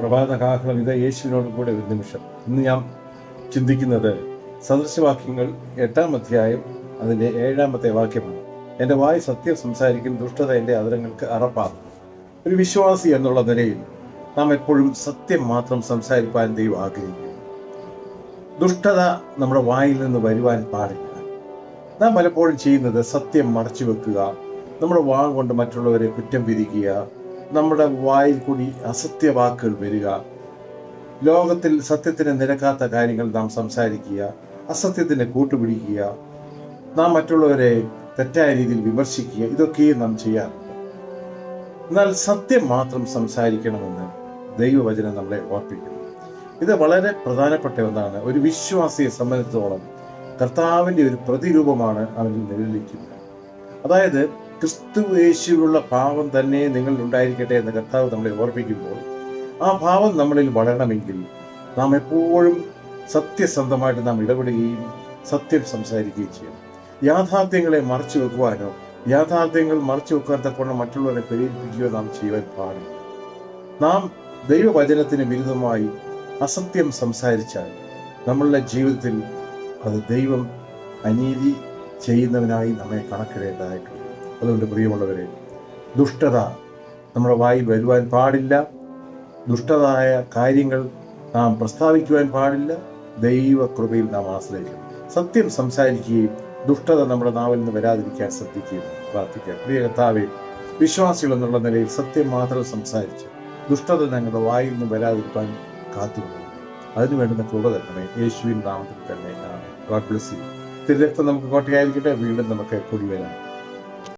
പ്രഭാത കാഹളം ഇത് യേശുവിനോട് കൂടെ ഒരു നിമിഷം. ഇന്ന് ഞാൻ ചിന്തിക്കുന്നത് സദൃശവാക്യങ്ങൾ എട്ടാം അധ്യായം അതിന്റെ ഏഴാമത്തെ വാക്യമാണ്. എന്റെ വായ് സത്യം സംസാരിക്കും ദുഷ്ടത എന്റെ അതിരങ്ങൾക്ക് അറപ്പാകും ഒരു വിശ്വാസി എന്നുള്ള നിലയിൽ നാം എപ്പോഴും സത്യം മാത്രം സംസാരിക്കാൻ ദൈവം ആഗ്രഹിക്കുന്നു. ദുഷ്ടത നമ്മുടെ വായിൽ നിന്ന് വരുവാൻ പാടില്ല. നാം പലപ്പോഴും ചെയ്യുന്നത് സത്യം മറച്ചു വെക്കുക നമ്മുടെ വാ കൊണ്ട് മറ്റുള്ളവരെ കുറ്റം വിധിക്കുക നമ്മുടെ വായിൽ കൂടി അസത്യ വാക്കുകൾ വരിക. ലോകത്തിൽ സത്യത്തിന് നിരക്കാത്ത കാര്യങ്ങൾ നാം സംസാരിക്കുക അസത്യത്തിന് കൂട്ടുപിടിക്കുക നാം മറ്റുള്ളവരെ തെറ്റായ രീതിയിൽ വിമർശിക്കുക ഇതൊക്കെയും നാം ചെയ്യാറുണ്ട്. എന്നാൽ സത്യം മാത്രം സംസാരിക്കണമെന്ന് ദൈവവചനം നമ്മളെ ഓർപ്പിക്കുന്നു. ഇത് വളരെ പ്രധാനപ്പെട്ട ഒന്നാണ്. ഒരു വിശ്വാസിയെ സംബന്ധിച്ചിടത്തോളം കർത്താവിന്റെ ഒരു പ്രതിരൂപമാണ് അവനിൽ നിലനിൽക്കുന്നത് അതായത് ക്രിസ്തു യേശുവിലുള്ള ഭാവം തന്നെ നിങ്ങൾ ഉണ്ടായിരിക്കട്ടെ എന്ന് കർത്താവ് നമ്മളെ ഓർപ്പിക്കുമ്പോൾ ആ ഭാവം നമ്മളിൽ വളരണമെങ്കിൽ നാം എപ്പോഴും സത്യസന്ധമായിട്ട് നാം ഇടപെടുകയും സത്യം സംസാരിക്കുകയും ചെയ്യും യാഥാർത്ഥ്യങ്ങളെ മറച്ചു വെക്കുവാനോ യാഥാർത്ഥ്യങ്ങൾ മറച്ചു വെക്കാൻ തക്കവണ്ണം മറ്റുള്ളവരെ പ്രേരിപ്പിക്കുകയോ നാം ചെയ്യുവാൻ പാടില്ല. നാം ദൈവവചനത്തിന് വിരുദ്ധമായി അസത്യം സംസാരിച്ചാൽ നമ്മളുടെ ജീവിതത്തിൽ അത് ദൈവം അനീതി ചെയ്യുന്നവനായി നമ്മെ കണക്കിടേണ്ടതായിട്ടുണ്ട്. അതുകൊണ്ട് പ്രിയമുള്ളവരെ ദുഷ്ടത നമ്മുടെ വായി വരുവാൻ പാടില്ല. ദുഷ്ടതായ കാര്യങ്ങൾ നാം പ്രസ്താവിക്കുവാൻ പാടില്ല. ദൈവകൃപയിൽ നാം ആശ്രയിക്കണം. സത്യം സംസാരിക്കുകയും ദുഷ്ടത നമ്മുടെ നാവിൽ നിന്ന് വരാതിരിക്കാൻ ശ്രദ്ധിക്കുകയും പ്രാർത്ഥിക്കുക പ്രിയ കർത്താവെ വിശ്വാസികൾ എന്നുള്ള നിലയിൽ സത്യം മാത്രം സംസാരിച്ച് ദുഷ്ടത ഞങ്ങളുടെ വായിൽ നിന്ന് വരാതിരിക്കാൻ കാത്തുകൊള്ളുന്നു അതിനു വേണ്ടുന്ന കൃപ തന്നെ യേശുവിൻ നാമത്തിൽ തന്നെ ഗോഡ് ബ്ലസ് തിരുരക്തം നമുക്ക് കോട്ടയായിരിക്കട്ടെ. വീണ്ടും നമുക്ക് കൂടി വരാം.